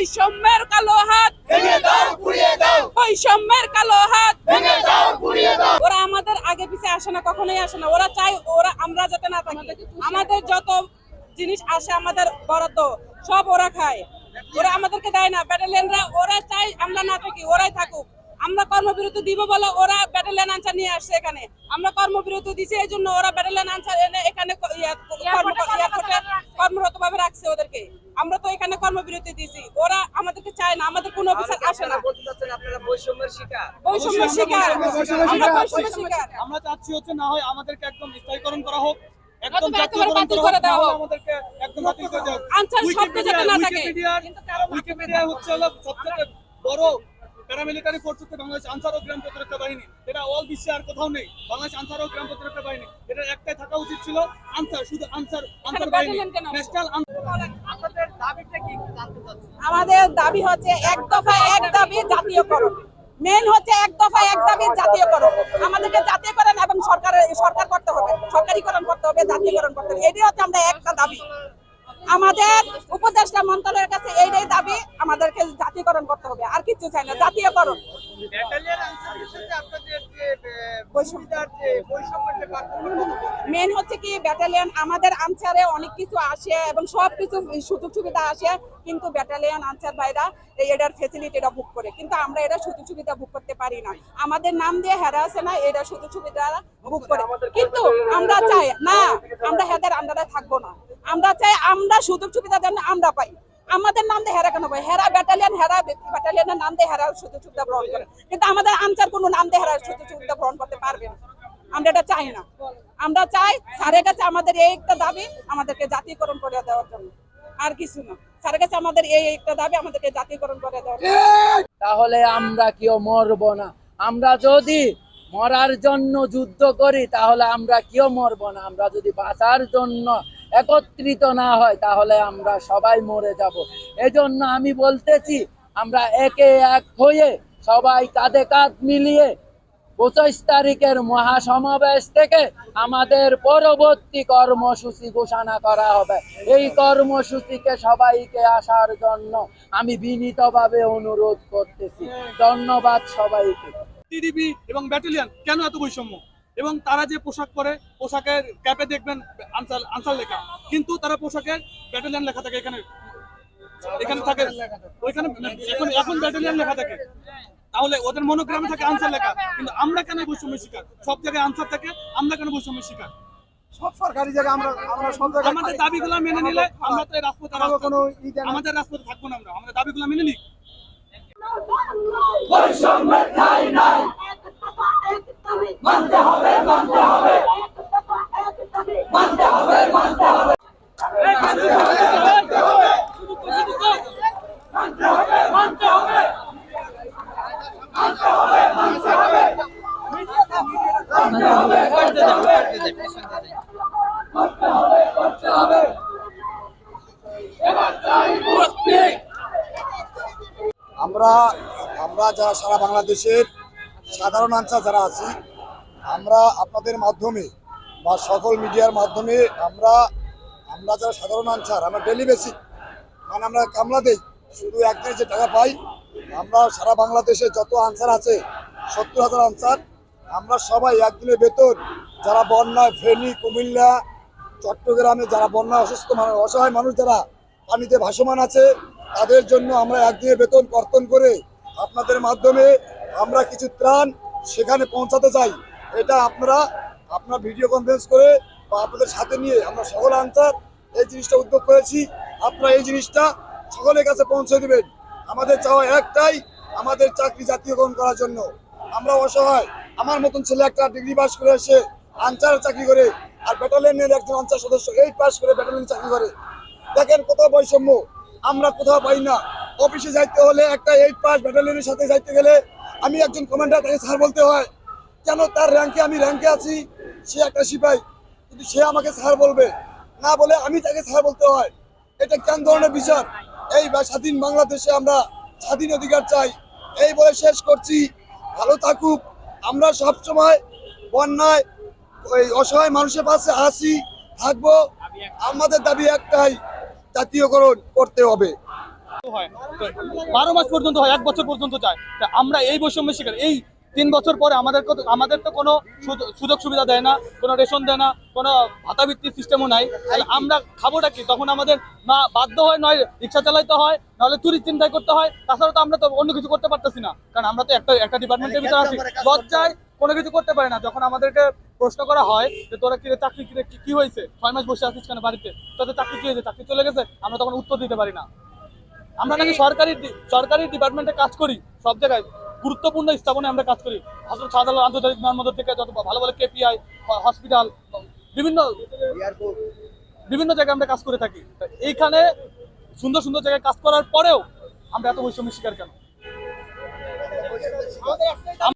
বৈষম্যের কালো হাত। ভেঙে দাও গুড়িয়ে দাও। বৈষম্যের কালো হাত। ভেঙে দাও গুড়িয়ে দাও। ওরা আমাদের আগে পিছে আসে না কখনোই আসে না। ওরা চাই ওরা আমরা যাতে না থাকি। আমাদের যত জিনিস আসে আমাদের বরাদ্দ সব ওরা খায়। ওরা আমাদেরকে দেয় না। ব্যাটালিয়ানরা ওরা চাই আমরা না থাকি ওরাই থাকুক। আমরা কর্মবিরতি দিব বলে ওরা ব্যাটালিয়ন আনসার নিয়ে আসছে এখানে। আমরা কর্মবিরতি দিছি এই জন্য ওরা ব্যাটালিয়ন আনসার এনে এখানে এয়ারপোর্টে কর্মরত ভাবে রাখছে। ওদেরকে। আমরা তো এখানে কর্মবিরতি দিছি। ওরা আমাদেরকে চায় না আমাদের কোনো অফিসার আসে না। বৈষম্যের শিকার। বৈষম্যের শিকার। আমরা চাচ্ছি হচ্ছে না হয় আমাদেরকে একদম স্থায়ীকরণ করা হোক একদম জাতীয়করণ করে হোক, দেওয়া না হলে হোক। আমাদেরকে একদম বাতিল করে দেওয়া আনসার শব্দ যাতে না থাকে। উইকিপিডিয়ার উইকিপিডিয়া হচ্ছে হলো সবচেয়ে বড় প্যারামিলিটারি ফোর্স হচ্ছে বাংলাদেশ আনসার ও গ্রাম প্রতিরক্ষা বাহিনী। এটা অল বিশ্বে আর কোথাও নেই। বাংলাদেশ আনসার ও গ্রাম প্রতিরক্ষা বাহিনী। এটা একটাই থাকা উচিত ছিল আনসার শুধু আনসার আনসার বাহিনী। ন্যাশনাল আমাদের দাবি হচ্ছে এক দফা এক দাবি জাতীয়করণ। মেন হচ্ছে এক দফা এক দাবি জাতীয়করণ। আমাদেরকে জাতীয়করণ এবং সরকারের সরকার করতে হবে। সরকারিকরণ করতে হবে জাতীয়করণ করতে হবে। এটাই হচ্ছে আমরা একটা দাবি। আমাদের উপদেষ্টা মন্ত্রণালয়ের কাছে এইটাই দাবি আমাদেরকে জাতীয়করণ করতে হবে আর কিছু চাই না জাতীয়করণ ব্যাটালিয়ন আনসারের সাথে আপনাদের যে আহ, বৈষম্য। সুবিধার যে বৈষম্যের যে পার্থক্য মেন হচ্ছে কি ব্যাটালিয়ন আমাদের আনসারে অনেক কিছু আসে এবং সব কিছু সুযোগ সুবিধা আসে কিন্তু ব্যাটালিয়ন আনসার ভাইরা এটার ফেসিলিটিটা বুক করে। কিন্তু আমরা এটা সুযোগ সুবিধা বুক করতে পারি না। আমাদের নাম দিয়ে হেরা আছে না এটা সুযোগ সুবিধা বুক করে। কিন্তু আমরা চাই না আমরা হেদের আন্ডারে থাকব না। আমরা চাই আমরা সুযোগ সুবিধা যেন আমরা পাই। আমাদের নাম দিয়ে হেরা কেন পাই হেরা ব্যাটালিয়ান হেরা ব্যাটালিয়নের নাম দিয়ে হেরা সুযোগ সুবিধা গ্রহণ করে। কিন্তু আমাদের আনসার কোনো নাম দিয়ে হেরা সুযোগ সুবিধা গ্রহণ করতে পারবে না। আমরা এটা চাই না। আমরা চাই স্যারের কাছে আমাদের এই একটা দাবি, আমাদেরকে জাতীয়করণ করে দেওয়ার জন্য। আর কিছু না। স্যারের কাছে আমাদের এই একটা দাবি, আমাদেরকে জাতীয়করণ করে দেওয়ার জন্য। তাহলে আমরা কেউ মরব না। আমরা যদি মরার জন্য যুদ্ধ করি, তাহলে আমরা কেউ মরব না। আমরা যদি বাঁচার জন্য একত্রিত না হয়, তাহলে আমরা সবাই মরে যাব। এজন্য আমি বলতেছি, আমরা একে এক হয়ে সবাই কাঁধে কাঁধ মিলিয়ে পঁচিশ তারিখের মহাসমাবেশ থেকে আমাদের পরবর্তী কর্মসূচি ঘোষণা করা হবে। এই কর্মসূচিকে সবাইকে আসার জন্য আমি বিনীতভাবে অনুরোধ করতেছি। ধন্যবাদ সবাইকে। টিডিপি এবং ব্যাটালিয়ন, কেন এত বৈষম্য? এবং তারা যে পোশাক পরে পোশাকের ক্যাপে দেখবেন আনসার আনসার লেখা। কিন্তু তারা পোশাকের ব্যাটালিয়ন লেখা থাকে এখানে। এখানে থাকে ওইখানে এখন এখন ব্যাটালিয়ন লেখা থাকে। তাহলে ওদের মনোগ্রামে থাকে আনসার লেখা। কিন্তু আমরা কেন বৈষম্যের শিকার? সব জায়গায় আনসার থাকে আমরা কেন বৈষম্যের শিকার? সব সরকারি জায়গাা আমরা আমরা সব জায়গায় আমাদের দাবিগুলো মেনে নিলে আমরা তো রাজপথে কোনো। আমাদের রাজপথে থাকব না আমরা। আমাদের দাবিগুলো মেনে নিই আমরা আমরা যারা সারা বাংলাদেশের সাধারণ আনসার যারা আছি আমরা আপনাদের মাধ্যমে বা সকল মিডিয়ার মাধ্যমে আমরা আমরা যারা সাধারণ আনসার, আমরা ডেলি বেসিক মানে আমরা কামলা দেই, শুধু একদিনে যে টাকা পাই, আমরা সারা বাংলাদেশে যত আনসার আছে, সত্তর হাজার আনসার, আমরা সবাই একদিনের বেতন, যারা বন্যায় ফেনী, কুমিল্লা, চট্টগ্রামে যারা বন্যায় অসুস্থ মানুষ অসহায় মানুষ যারা পানিতে ভাসমান আছে, তাদের জন্য আমরা একদিনের বেতন কর্তন করে আপনাদের মাধ্যমে আমরা কিছু ত্রাণ সেখানে পৌঁছাতে চাই। এটা আপনারা আপনার ভিডিও কনফারেন্স করে বা আপনাদের সাথে নিয়ে আমরা সকল আনসার এই জিনিসটা উদ্যোগ করেছি। আপনারা এই জিনিসটা সকলের কাছে পৌঁছে দেবেন। আমাদের চাওয়া একটাই, আমাদের চাকরি জাতীয়করণ করার জন্য। আমরা অসহায়, আমার মতন ছেলে একটা ডিগ্রি পাস করে এসে আনসার চাকরি করে আর ব্যাটালিয়নের একজন আনসার সদস্য এইট পাস করে ব্যাটালিয়ন চাকরি করে। দেখেন কোথাও বৈষম্য, আমরা কোথাও পাই না। অফিসে যাইতে হলে একটা এইট পাস ব্যাটালিয়নের সাথে যাইতে গেলে আমি একজন কমান্ডার তাকে স্যার বলতে হয়। কেন তার র্যাঙ্কে আমি র্যাঙ্কে আছি? সে একটা সিপাই। কিন্তু সে আমাকে স্যার বলবে। না বলে আমি তাকে স্যার বলতে হয়। এটা কেন ধরনের বিচার? এই স্বাধীন বাংলাদেশে আমরা স্বাধীন অধিকার চাই। এই বলে শেষ করছি। ভালো থাকুক। আমরা সব সময় বন্যায় ওই অসহায় মানুষের পাশে আসি থাকব। আমাদের দাবি একটাই, জাতীয়করণ করতে হবে। বারো মাস পর্যন্ত হয়, এক বছর পর্যন্ত যায়। আমরা এই বৈষম্যের শিকার, এই তিন বছর পরে আমাদের আমাদের তো কোনো সুযোগ- সুবিধা দেয় না কোনো রেশন দেয় না কোনো ভাতা ভিত্তিক সিস্টেমও নাই। তাহলে আমরা খাবোটা কি? তখন আমাদের না বাধ্য হয় নয় রিক্সা চালাইতে হয় নাহলে চুরি চিন্তাই করতে হয়। তাছাড়া তো আমরা তো অন্য কিছু করতে পারতেছি না। কারণ আমরা তো একটা একটা ডিপার্টমেন্টের ভিতরে আছি। লজ্জায় কোনো কিছু করতে পারে না। যখন আমাদেরকে প্রশ্ন করা হয় যে তোরা কি রে চাকরি কি রে, কি- কি হয়েছে? ছয় মাস বসে আছিস কেন বাড়িতে? তোদের চাকরি কি হয়েছে? চাকরি চলে গেছে? আমরা তখন উত্তর দিতে পারি না। আমরা নাকি সরকারি ডি- সরকারি ডিপার্টমেন্টে কাজ করি সব জায়গায়। গুরুত্বপূর্ণ স্থাপনে আমরা কাজ করি। হজরত শাহজালাল আন্তর্জাতিক বিমানবন্দর থেকে যত ভালো ভালো কেপিআই হসপিটাল বিভিন্ন বিভিন্ন জায়গায় আমরা কাজ করে থাকি। এইখানে সুন্দর সুন্দর জায়গায় কাজ করার পরেও আমরা এত বৈষম্যের শিকার কেন?